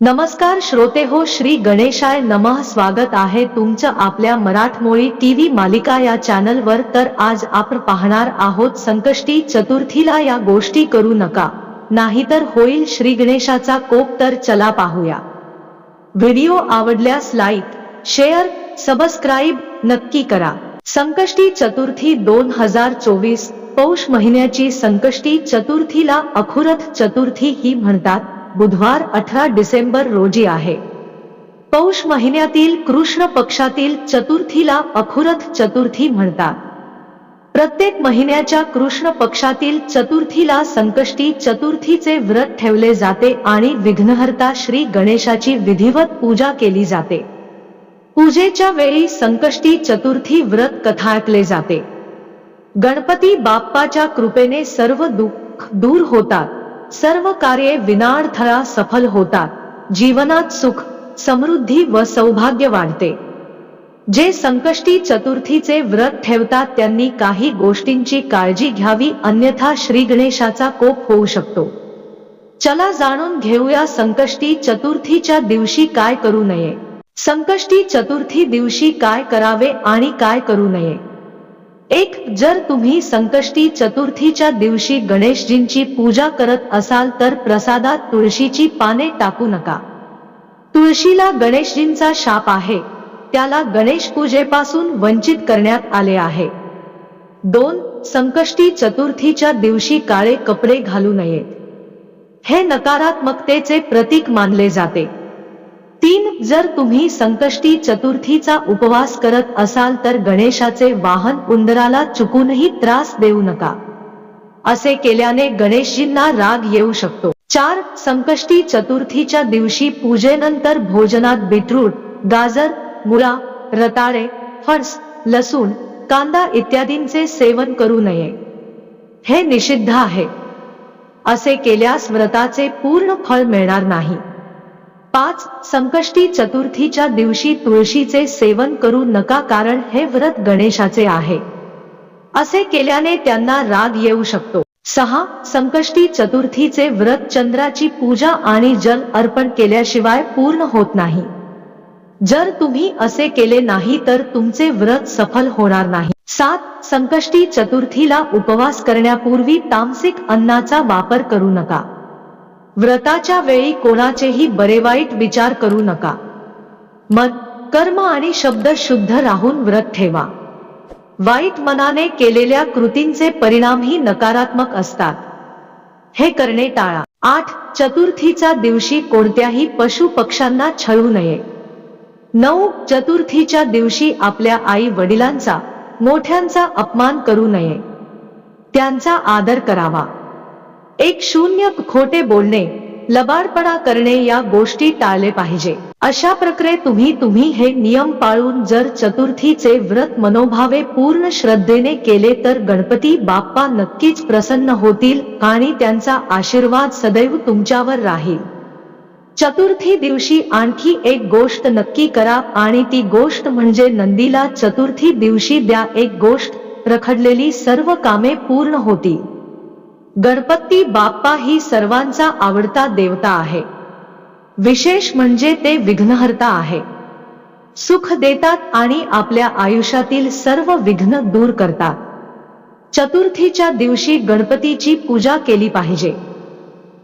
नमस्कार श्रोते हो श्री गणेशाय नमः. स्वागत आहे तुमचं आपल्या मराठमोळी टीव्ही मालिका या चॅनलवर. तर आज आपण पाहणार आहोत संकष्टी चतुर्थीला या गोष्टी करू नका. नाहीतर होईल श्री गणेशाचा कोप तर चला पाहूया. व्हिडिओ आवडल्यास लाईक शेअर सबस्क्राईब नक्की करा. संकष्टी चतुर्थी दोन हजार चोवीस पौष महिन्याची संकष्टी चतुर्थीला अखुरथ चतुर्थी ही म्हणतात. बुधवार अठरा डिसेंबर रोजी आहे. पौष महिन्यातील कृष्ण पक्षातील चतुर्थीला अखुरथ चतुर्थी म्हणतात. प्रत्येक महिन्याच्या कृष्ण पक्षातील चतुर्थीला संकष्टी चतुर्थीचे व्रत ठेवले जाते आणि विघ्नहर्ता श्री गणेशाची विधिवत पूजा केली जाते. पूजेच्या वेळी संकष्टी चतुर्थी व्रत कथा ऐकले जाते. गणपती बाप्पाच्या कृपेने सर्व दुःख दूर होतात. सर्व कार्ये विनाअडथळा सफल होतात. जीवनात सुख समृद्धी व सौभाग्य वाढते. जे संकष्टी चतुर्थीचे व्रत ठेवतात त्यांनी काही गोष्टींची काळजी घ्यावी अन्यथा श्री गणेशाचा कोप होऊ शकतो. चला जाणून घेऊया संकष्टी चतुर्थीच्या दिवशी काय करू नये. संकष्टी चतुर्थी दिवशी काय करावे आणि काय करू नये. एक जर तुम्ही संकष्टी चतुर्थीच्या दिवशी गणेशजींची पूजा करत असाल तर प्रसादात तुळशीची पाने टाकू नका. तुळशीला गणेशजींचा शाप आहे. त्याला गणेश पूजेपासून वंचित करण्यात आले आहे. दोन संकष्टी चतुर्थीच्या दिवशी काळे कपडे घालू नयेत. हे नकारात्मकतेचे प्रतीक मानले जाते. जर तुम्ही संकष्टी चतुर्थीचा उपवास करत असाल तर गणेशाचे वाहन उंदराला चुकूनही त्रास देऊ नका. असे केल्याने गणेशजींना राग येऊ शकतो. चार संकष्टी चतुर्थीच्या दिवशी पूजेनंतर भोजनात बीटरूट गाजर मुळा रताळे फणस लसूण कांदा इत्यादींचे सेवन करू नये. हे निषिद्ध आहे. असे केल्यास व्रताचे पूर्ण फळ मिळणार नाही. पाच संकष्टी चतुर्थीच्या दिवशी तुळशीचे सेवन करू नका कारण हे व्रत गणेशाचे आहे. असे केल्याने त्यांना राग येऊ शकतो. सहा संकष्टी चतुर्थीचे व्रत चंद्राची पूजा आणि जल अर्पण केल्याशिवाय पूर्ण होत नाही. जर तुम्ही असे केले नाही तर तुमचे व्रत सफल होणार नाही. सात संकष्टी चतुर्थीला उपवास करण्यापूर्वी तामसिक अन्नाचा वापर करू नका. व्रताच्या वेळी कोणाचेही बरे वाईट विचार करू नका. मन कर्म आणि शब्द शुद्ध राहून व्रत ठेवा. वाईट मनाने केलेल्या कृतींचे परिणामही नकारात्मक असतात. हे करणे टाळा. आठ चतुर्थीचा दिवशी कोणत्याही पशु पक्ष्यांना छळू नये. नऊ चतुर्थीच्या दिवशी आपल्या आई वडिलांचा मोठ्यांचा अपमान करू नये. त्यांचा आदर करावा. एक शून्य खोटे बोलणे लबाडपणा करणे या गोष्टी टाळले पाहिजे. अशा प्रकारे तुम्ही तुम्ही हे नियम पाळून जर चतुर्थीचे व्रत मनोभावे पूर्ण श्रद्धेने केले तर गणपती बाप्पा नक्कीच प्रसन्न होतील आणि त्यांचा आशीर्वाद सदैव तुमच्यावर राहील. चतुर्थी दिवशी आणखी एक गोष्ट नक्की करा आणि ती गोष्ट म्हणजे नंदीला चतुर्थी दिवशी द्या. एक गोष्ट रखडलेली सर्व कामे पूर्ण होतील. गणपती बाप्पा ही सर्वांचा आवडता देवता आहे. विशेष म्हणजे ते विघ्नहर्ता आहे. सुख देतात आणि आपल्या आयुष्यातील सर्व विघ्न दूर करतात. चतुर्थीच्या दिवशी गणपतीची पूजा केली पाहिजे.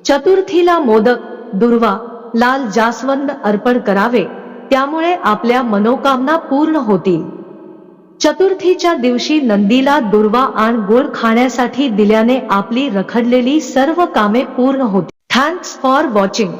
चतुर्थीला मोदक दुर्वा लाल जास्वंद अर्पण करावे त्यामुळे आपल्या मनोकामना पूर्ण होतील. चतुर्थीच्या दिवशी नंदीला दुर्वा आणि गोड खाण्यासाठी दिल्याने आपली रखडलेली सर्व कामे पूर्ण होती. Thanks for watching